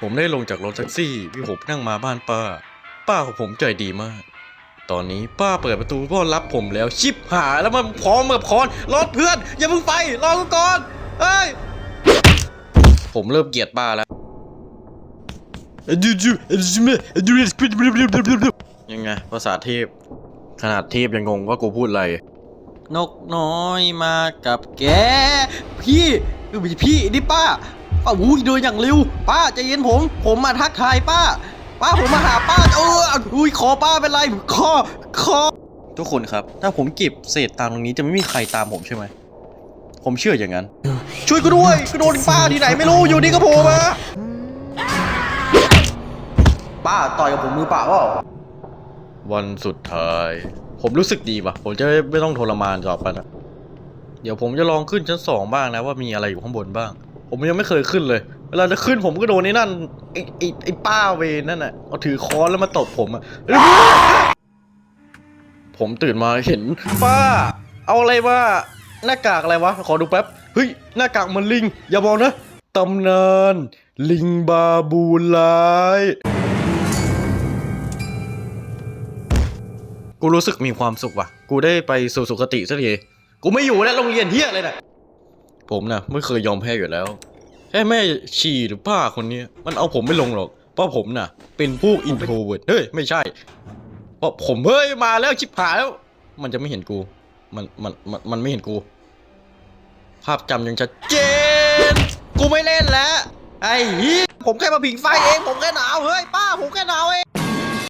ผมได้ลงจากรถแท็กซี่พี่ผมนั่งมาบ้านป้า ป้าของผมใจดีมาก ตอนนี้ป้าเปิดประตูต้อนรับผมแล้วชิบหายแล้วมันพร้อมกับคอนรถเพื่อน อย่าเพิ่งไปรอกูก่อนเอ้ยผมเริ่มเกลียดป้าแล้วยังไงภาษาเทพ ขนาดเทพยังงงว่ากูพูดอะไร นกน้อยมากับแก พี่เอ้ยพี่นี่ป้า ป้าอุ้ยเดินอย่างเร็วป้าใจเย็นผม ผมมาทักทายป้า ป้าผมมาหาป้าเอออุ้ยคอป้าเป็นไรคอคอทุกคนครับ ถ้าผมเก็บเศษตังค์ตรงนี้จะไม่มีใครตามผมใช่ไหมผมเชื่ออย่างนั้น ช่วยกูด้วยกูโดนป้าที่ไหนไม่รู้อยู่นี่ก็โผล่มาป้าต่อยกับผมมือเปล่าเปล่าวันสุดท้าย ผมรู้สึกดีป่ะ ผมจะไม่ต้องทรมานต่อไปนะเดี๋ยวผมจะลองขึ้นชั้นสองบ้างนะว่ามีอะไรอยู่ข้างบนบ้าง ผมยังไม่เคยขึ้นเลย เวลาจะขึ้นผมก็โดนไอ้นั่นไอ้ไอ้ไอ้ป้าเวรนั่นน่ะเอาถือค้อนแล้วมาตบผมอะผมตื่นมาเห็น ป้า เอาอะไรมาหน้ากากอะไรวะ ขอดูแป๊บ เฮ้ย หน้ากากมันลิง อย่าบอกนะตำนาน ลิงบาบูลายกูรู้สึกมีความสุขว่ะ กูได้ไปสู่สุคติสักที กูไม่อยู่แล้วโรงเรียนเฮียเลยนะ ผมนะไม่เคยยอมแพ้อยู่แล้วแค่แม่ชีหรือป้าคนนี้มันเอาผมไม่ลงหรอกเพราะผมน่ะ เป็นผู้อินโทรเวิร์ดเฮ้ยไม่ใช่เพราะผมเฮ้ยมาแล้วชิบหายแล้ว มันจะไม่เห็นกูมันมันมันมันไม่เห็นกู ภาพจำยังชัดเจน กูไม่เล่นแล้วไอ้หีผมแค่มาผิงไฟเอง ผมแค่หนาวเฮ้ยป้าผมแค่หนาวเอง